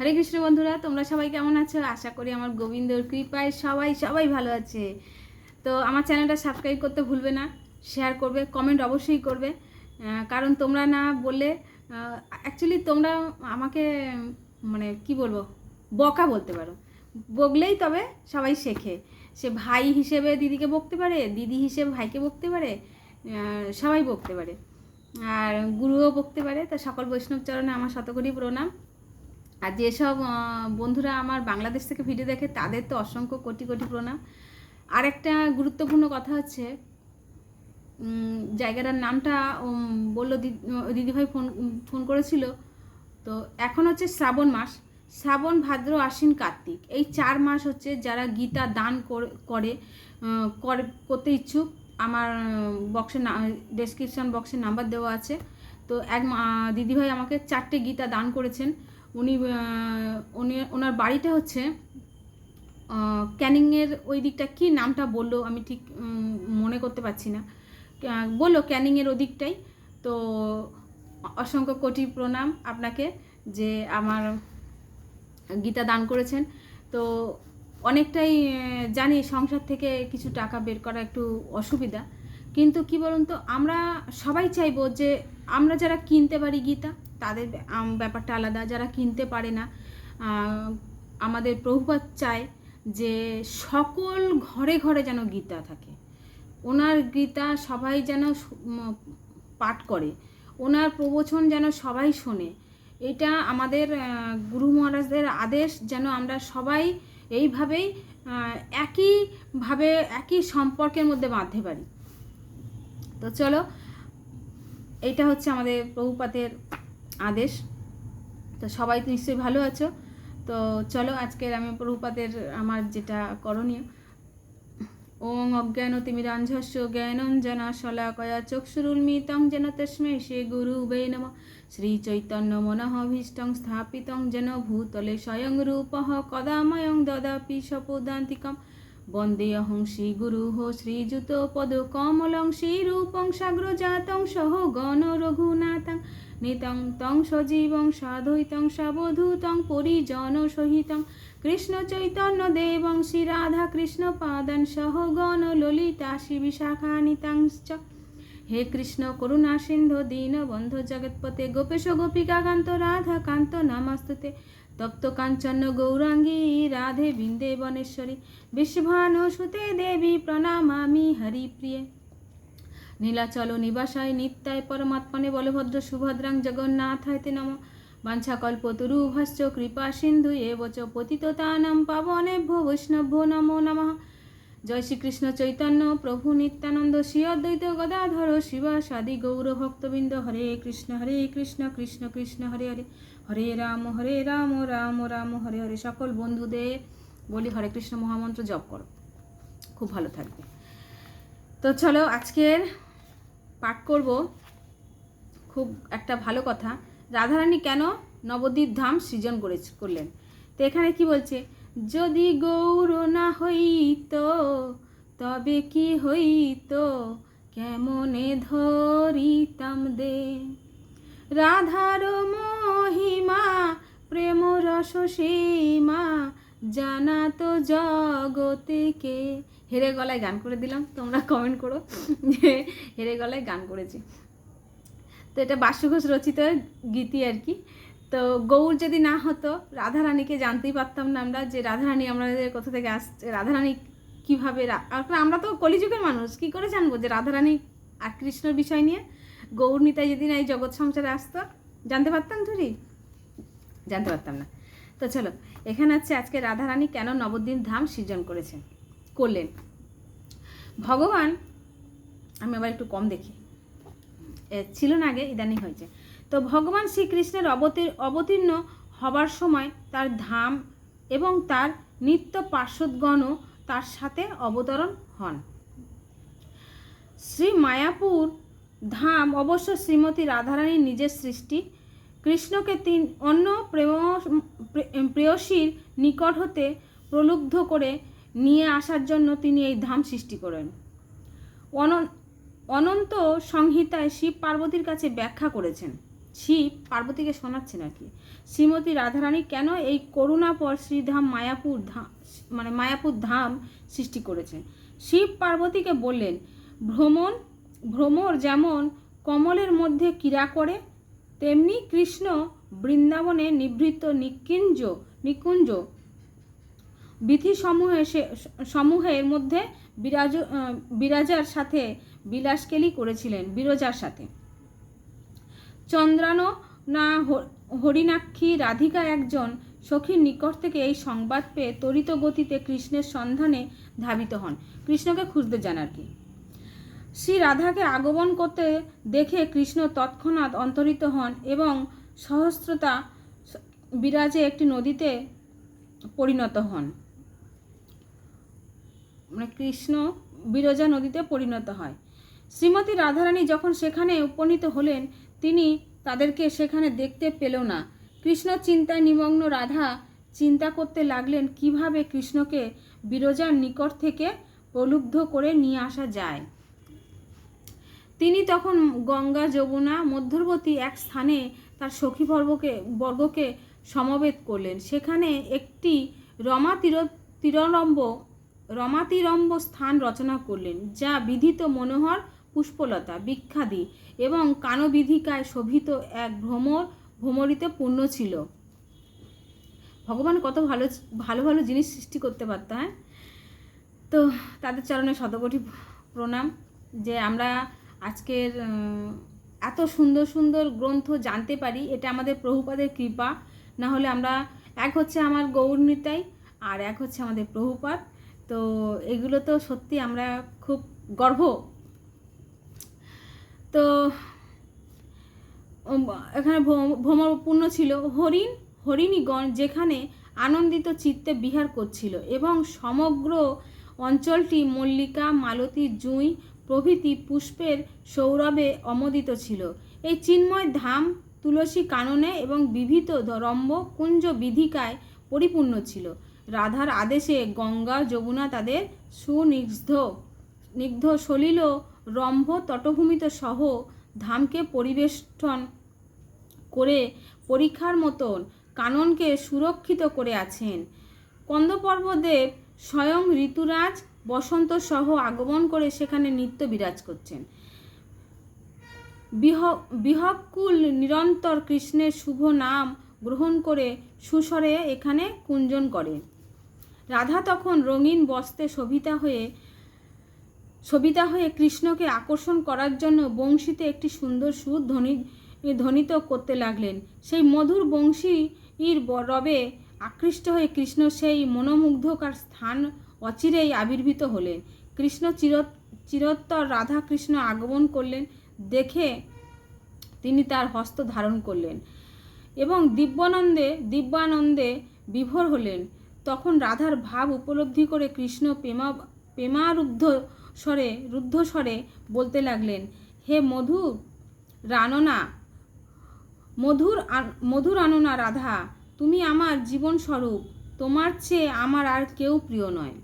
হরে কৃষ্ণ বন্ধুরা, তোমরা সবাই কেমন আছো? আশা করি আমার গোবিন্দর কৃপায় সবাই সবাই ভালো আছে। তো আমার চ্যানেলটা সাবস্ক্রাইব করতে ভুলবে না শেয়ার করবে কমেন্ট অবশ্যই করবে। কারণ তোমরা না বললে অ্যাকচুয়ালি তোমরা আমাকে মানে কি বলব, বকা বলতে পারো। বকলেই তবে সবাই শেখে। সে ভাই হিসেবে দিদিকে বকতে পারে, দিদি হিসেবে ভাইকে বকতে পারে সবাই বকতে পারে। আর গুরুও বকতে পারে, তা সকল বৈষ্ণব চরণে আমার শতকরি প্রণাম। আর যেসব বন্ধুরা আমার বাংলাদেশ থেকে ভিডিও দেখে তাদের তো অসংখ্য কোটি কোটি প্রণাম। আর একটা গুরুত্বপূর্ণ কথা হচ্ছে জায়গাটার নামটা বলল দিদিভাই ফোন ফোন করেছিল। তো এখন হচ্ছে শ্রাবণ মাস। শ্রাবণ, ভাদ্র, আশ্বিন, কার্তিক। এই চার মাস হচ্ছে যারা গীতা দান করে- করে করতে ইচ্ছুক, আমার বক্সে ডেসক্রিপশন বক্সে নাম্বার দেওয়া আছে। তো এক দিদিভাই আমাকে চারটে গীতা দান করেছেন। উনি উনি, ওনার বাড়িটা হচ্ছে ক্যানিংয়ের ওই দিকটা। কি নামটা বলল? আমি ঠিক মনে করতে পারছি না। বলল ক্যানিংয়ের ওদিকটাই তো অসংখ্য কোটি প্রণাম আপনাকে যে আমার গীতা দান করেছেন। তো অনেকটাই জানি সংসার থেকে কিছু টাকা বের করা একটু অসুবিধা। কিন্তু কি বলুন তো, আমরা সবাই চাইব যে আমরা যারা কিনতে পারি গীতা তাদের ব্যাপারটা আলাদা। যারা কিনতে পারে না আমাদের প্রভুপাত চায় যে সকল ঘরে ঘরে যেন গীতা থাকে। ওনার গীতা সবাই যেন পাঠ করে। ওনার প্রবচন যেন সবাই শোনে। এটা আমাদের গুরু মহারাজদের আদেশ যেন আমরা সবাই এইভাবেই একইভাবে, একই সম্পর্কের মধ্যে বাঁধতে পারি। তো চলো, এইটা হচ্ছে আমাদের প্রভুপাতের আদেশ। তো সবাই নিশ্চয়ই ভালো আছো। তো চলো আজকের আমি প্রভুপাতের আমার যেটা করণীয়। ওং অজ্ঞান তিমিরাঞ্জস্য জ্ঞানঞ্জনা শলাকয়া চক্ষুরুন্মিতং যেন তস্মৈ সে গুরু বে নম। শ্রী চৈতন্য মনঃভীষ্টং স্থাপিতং যেন ভূতলে স্বয়ং রূপ কদাময়ং দদাপি সপদান্তিকম। শ্রীযুত পদ কমলং শ্রীরূপং সাগ্রজাতং সহ গণ রঘুনাথং। নিতং তং সজীবং সাধৈতং সাবধূতং পরিজন সহিতং। কৃষ্ণ চৈতন্য দেবং শ্রী রাধা কৃষ্ণ পাদন সহ গণ ললিতা শ্রী বিশাখানিতাংশ্চ হে কৃষ্ণ করুণা সিন্ধু দীনবন্ধু জগৎপতে গোপেশ গোপিকা কান্ত রাধা কান্ত নমস্তুতে। তপ্ত কাঞ্চন গৌরাঙ্গী রাধে বৃন্দে বনেশ্বরী। বিশ্বভানু সুতে দেবী প্রণামামি হরিপ্রিয়ে। নীলাচল নিবাসায় নিত্যায় পরমাত্মনে বলভদ্র সুভদ্রাং জগন্নাথায় তে নম। বাঞ্ছাকল্পতরুভশ্চ কৃপা সিন্ধু এব চ পতিততানাং পাবনেভ্যো বৈষ্ণভ্যো নমো নমঃ। জয় শ্রীকৃষ্ণ চৈতন্য প্রভু নিত্যানন্দ শ্রী অদ্বৈত গদাধর শিবা সাদি গৌর ভক্তবৃন্দ। হরে কৃষ্ণ হরে কৃষ্ণ কৃষ্ণ কৃষ্ণ, হরে হরে। হরে রাম হরে রাম রাম রাম, হরে হরে। সকল বন্ধুদের বলি হরে কৃষ্ণ মহামন্ত্র জপ করো। খুব ভালো থাকবে। তো চলো আজকের পাঠ করব। খুব একটা ভালো কথা। রাধারানী কেন নবদ্বীপ ধাম সৃজন করে করলেন? তো এখানে কি বলছে? যদি গৌর না হইত, তবে কি হইত? কেমনে ধরিতাম দে? রাধার মহিমা, প্রেম রস সীমা জানা তো জগতে কে? হেরে গলায় গান করে দিলাম, তোমরা কমেন্ট করো যে হেরে গলায় গান করেছি। তো এটা বাস্যঘোষ রচিত গীতি আর কি। তো গৌর যদি না হতো, রাধারানীকে জানতেই পারতাম না আমরা যে রাধারানী আমাদের কোথা থেকে আসছে, রাধারানী কীভাবে আমরা তো কলিযুগের মানুষ, কি করে জানব যে রাধারানী আর কৃষ্ণর বিষয় নিয়ে? গৌর নিতাই যদি না এই জগৎ সংসারে আসতো, জানতে পারতাম ধরি জানতে পারতাম না। তো চলো, এখানে হচ্ছে আজকে রাধারানী কেন নবদ্বীপ ধাম সৃজন করেছেন করলেন। ভগবান, আমি আবার একটু কম দেখি। ছিল না আগে, ইদানিং হয়েছে। তো ভগবান শ্রীকৃষ্ণের অবতীর, অবতীর্ণ হবার সময় তার ধাম এবং তার নিত্য পার্শ্বদগণও তার সাথে অবতরণ হন। শ্রী মায়াপুর ধাম, অবশ্য শ্রীমতী রাধারানীর নিজের সৃষ্টি, কৃষ্ণকে তিন অন্য প্রেম প্রেয়সীর নিকট হতে প্রলুব্ধ করে নিয়ে আসার জন্য তিনি এই ধাম সৃষ্টি করেন। অনন্ত সংহিতায় শিব পার্বতীর কাছে ব্যাখ্যা করেছেন। শিব পার্বতীকে শোনাচ্ছেন আর কি শ্রীমতী রাধারানী কেন এই করুণাপর শ্রীধাম মায়াপুর ধাম মানে মায়াপুর ধাম সৃষ্টি করেছেন? শিব পার্বতীকে বললেন, ভ্রমণ, ভ্রমর যেমন কমলের মধ্যে ক্রীড়া করে, তেমনি কৃষ্ণ বৃন্দাবনে নিভৃত নিকুঞ্জ নিকুঞ্জ বিধিসমূহে সে সমূহের মধ্যে বিরাজ বিরাজার সাথে বিলাসকেলি করেছিলেন, বিরজার সাথে। চন্দ্রানো না হরিণাক্ষী রাধিকা একজন সখীর নিকট থেকে এই সংবাদ পেয়ে তরিত গতিতে কৃষ্ণের সন্ধানে ধাবিত হন। কৃষ্ণকে খুঁজতে যান আর কি। শ্রী রাধাকে আগমন করতে দেখে কৃষ্ণ তৎক্ষণাৎ অন্তরিত হন এবং সহস্রতা বিরাজে একটি নদীতে পরিণত হন। মানে কৃষ্ণ বিরজা নদীতে পরিণত হয়। শ্রীমতী রাধারানী যখন সেখানে উপনীত হলেন, তিনি তাদেরকে সেখানে দেখতে পেল না। কৃষ্ণ চিন্তায় নিমগ্ন রাধা চিন্তা করতে লাগলেন, কীভাবে কৃষ্ণকে বিরজার নিকট থেকে প্রলুব্ধ করে নিয়ে আসা যায়। তিনি তখন গঙ্গা, যমুনা, মধ্যবর্তী এক স্থানে তার সখী বর্গকে সমবেত করলেন। সেখানে একটি রমা তীর তীরলম্ব রমাতিরম্ব স্থান রচনা করলেন, যা বিধিত মনোহর, পুষ্পলতা বিখ্যাদি এবং কানবিধিকায় শোভিত এক ভ্রমর, ভ্রমরিতে পূর্ণ ছিল। ভগবান কত ভালো ভালো ভালো জিনিস সৃষ্টি করতে পারত হ্যাঁ? তো তাদের চরণে শতকোটি প্রণাম যে আমরা আজকের এত সুন্দর সুন্দর গ্রন্থ জানতে পারি, এটা আমাদের প্রভুপাদের কৃপা। না হলে আমরা, এক হচ্ছে আমার গৌরনীতাই আর এক হচ্ছে আমাদের প্রভুপাদ। তো এগুলো তো সত্যি আমরা খুব গর্ব। তো এখানে ভ্রম- ভ্রমণপূর্ণ ছিল হরিণ, হরিণীগণ যেখানে আনন্দিত চিত্তে বিহার করছিল এবং সমগ্র অঞ্চলটি মল্লিকা, মালতী, জুঁই প্রভৃতি পুষ্পের সৌরভে অমোদিত ছিল। এই চিন্ময় ধাম তুলসী কাননে এবং বিবিধ রম্ব কুঞ্জ বিধিকায় পরিপূর্ণ ছিল। রাধার আদেশে গঙ্গা, যমুনা তাদের সুনিগ্ধ স্নিগ্ধ সলিল রম্ভ তটভূমিত সহ ধামকে পরিবেষ্টন করে পরীক্ষার মতন কাননকে সুরক্ষিত করে আছেন। কন্দপর্বদেব স্বয়ং ঋতুরাজ বসন্ত সহ আগমন করে সেখানে নিত্য বিরাজ করছেন। বিহ বিহকুল নিরন্তর কৃষ্ণের শুভ নাম গ্রহণ করে সুস্বরে এখানে কুঞ্জন করে রাধা তখন রঙিন বস্ত্রে শোভিতা হয়ে সবিতা হয়ে কৃষ্ণকে আকর্ষণ করার জন্য বংশীতে একটি সুন্দর সুর ধ্বনি, ধ্বনিত করতে লাগলেন। সেই মধুর বংশীর রবে আকৃষ্ট হয়ে কৃষ্ণ সেই মনোমুগ্ধকার স্থান অচিরেই আবির্ভূত হলেন। কৃষ্ণ চির চিরোত্তর রাধা কৃষ্ণ আগমন করলেন, দেখে তিনি তার হস্ত ধারণ করলেন এবং দিব্যানন্দে দিব্যানন্দে বিভোর হলেন। তখন রাধার ভাব উপলব্ধি করে কৃষ্ণ প্রেমা প্রেমারুদ্ধ স্বরে রুদ্ধ স্বরে বলতে লাগলেন, হে মধু রাননা, মধুর মধুর আননা রাধা, তুমি আমার জীবন স্বরূপ তোমার চেয়ে আমার আর কেউ প্রিয় নয়।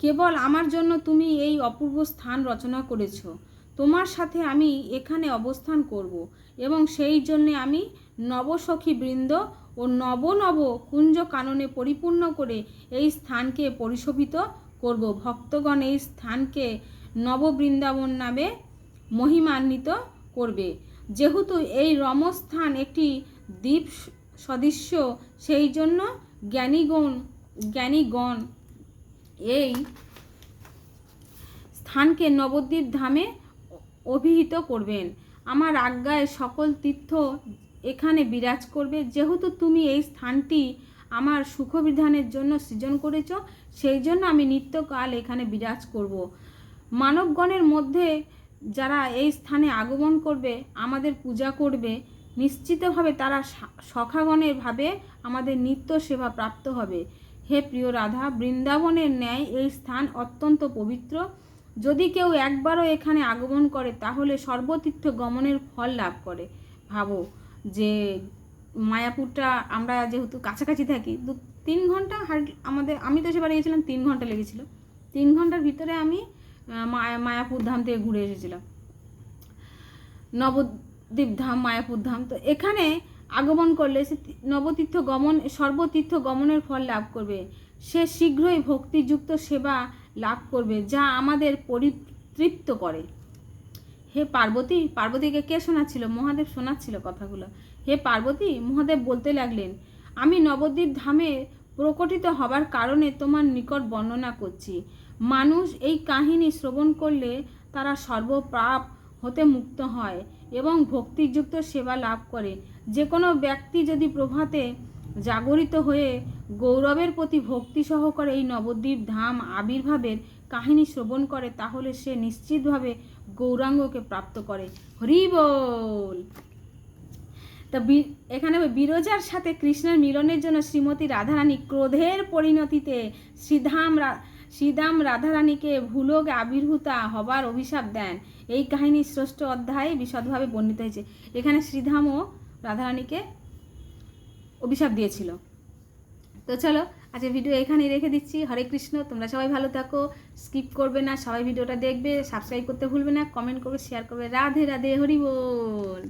কেবল আমার জন্য তুমি এই অপূর্ব স্থান রচনা করেছ। তোমার সাথে আমি এখানে অবস্থান করব এবং সেই জন্যে আমি নবসখী বৃন্দ ও নব নব কুঞ্জ কাননে পরিপূর্ণ করে এই স্থানকে পরিশোভিত করব। ভক্তগণ এই স্থানকে নববৃন্দাবন নামে মহিমান্বিত করবে। যেহেতু এই রমস্থান একটি দ্বীপ সদৃশ্য, সেই জন্য জ্ঞানীগণ জ্ঞানীগণ এই স্থানকে নবদ্বীপ ধামে অভিহিত করবেন। আমার আজ্ঞায় সকল তীর্থ এখানে বিরাজ করবে। যেহেতু তুমি এই স্থানটি আমার সুখবিধানের জন্য সৃজন করেছ, সেই জন্য আমি নিত্যকাল এখানে বিরাজ করব। মানবগণের মধ্যে যারা এই স্থানে আগমন করবে, আমাদের পূজা করবে, নিশ্চিতভাবে তারা সখাগণের ভাবে আমাদের নিত্য সেবা প্রাপ্ত হবে। হে প্রিয় রাধা, বৃন্দাবনের ন্যায় এই স্থান অত্যন্ত পবিত্র। যদি কেউ একবারও এখানে আগমন করে, তাহলে সর্বতীর্থ গমনের ফল লাভ করে। ভাবো যে মায়াপুরটা আমরা যেহেতু কাছাকাছি থাকি, দু তিন ঘণ্টা হার্ড আমাদের, আমি তো সেবার গিয়েছিলাম, তিন ঘণ্টা লেগেছিল। তিন ঘণ্টার ভিতরে আমি মায়া মায়াপুর ধাম থেকে ঘুরে এসেছিলাম। নবদ্বীপ ধাম, মায়াপুর ধাম, তো এখানে আগমন করলে সে নবতীর্থ গমন, সর্বতীর্থ গমনের ফল লাভ করবে। সে শীঘ্রই ভক্তিযুক্ত সেবা লাভ করবে, যা আমাদের পরিতৃপ্ত করে। হে পার্বতী, পার্বতীকে কে শোনাচ্ছিল? মহাদেব শোনাচ্ছিল কথাগুলো। হে পার্বতী, মহাদেব বলতে লাগলেন, আমি নবদ্বীপ ধামে প্রকটিত হবার কারণে তোমার নিকট বর্ণনা করছি। মানুষ এই কাহিনী শ্রবণ করলে তারা সর্বপাপ হতে মুক্ত হয় এবং ভক্তিযুক্ত সেবা লাভ করে। যে কোনো ব্যক্তি যদি প্রভাতে জাগরিত হয়ে গৌরবের প্রতি ভক্তি সহকারে এই নবদ্বীপ ধাম আবির্ভাবের কাহিনী শ্রবণ করে, তাহলে সে নিশ্চিতভাবে গৌরাঙ্গকে প্রাপ্ত করে। হরি বল। তা এখানে বিরজার সাথে কৃষ্ণের মিলনের জন্য শ্রীমতী রাধারানী ক্রোধের পরিণতিতে শ্রীধাম শ্রীদাম রাধারানীকে ভুলোক আবির্ভূতা হবার অভিশাপ দেন। এই কাহিনী ষষ্ঠ অধ্যায়ে বিশদভাবে বর্ণিত হয়েছে। এখানে শ্রীধামও রাধারানীকে অভিশাপ দিয়েছিল। তো চলো আজকে ভিডিও এখানেই রেখে দিচ্ছি। হরে কৃষ্ণ, তোমরা সবাই ভালো থাকো স্কিপ করবে না, সবাই ভিডিওটা দেখবে সাবস্ক্রাইব করতে ভুলবে না কমেন্ট করবে শেয়ার করবে। রাধে রাধে, হরি বল।